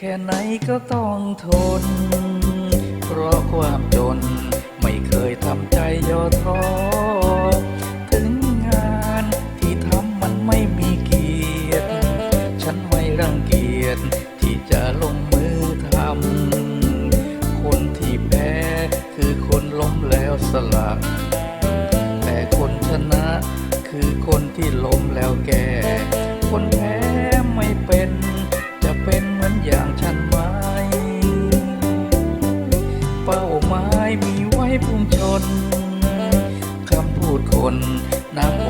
แค่ไหนก็ต้องทน เพราะความจนไม่เคยทำใจย่อท้อ ถึงงานที่ทำมันไม่มีเกียรติ ฉันไม่รังเกียจที่จะลงมือทำ คนที่แพ้คือคนล้มแล้วสละแต่คนชนะคือคนที่ล้มแล้วแก่ คนแพ้ไม่เป็น อย่างฉันไหมเป้าหมายมีไว้พุ่งชน คำพูดคนน้ำ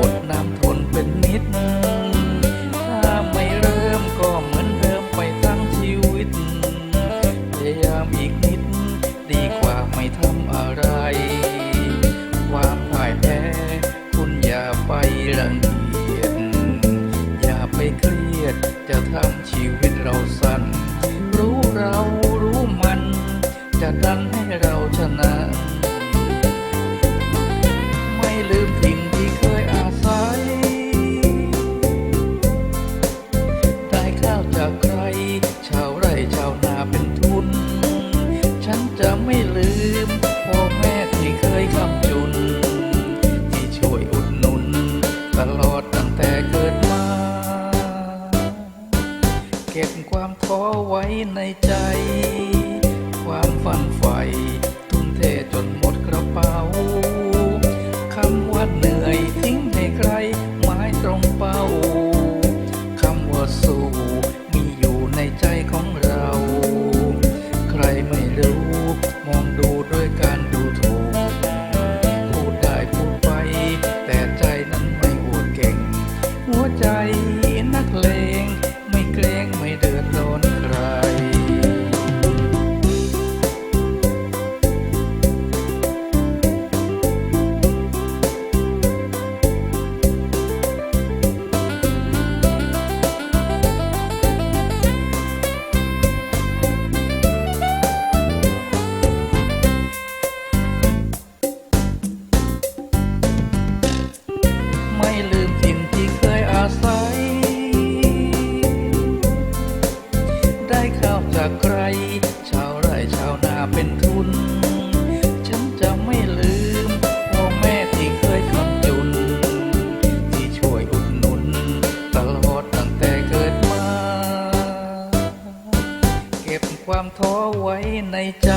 ท้อไว้ในใจ ความฝันใฝ่ทุ่มเทจนหมดกระเป๋าคำว่าเหนื่อยทิ้งให้ใครหมายตรงเป้าคำว่าสู้มีอยู่ในใจของเรา ใครไม่รู้มองดูด้วยการดูถูกพูดได้พูดไป แต่ใจนั้นไม่อวดเก่ง หัวใจ ว้ในใจ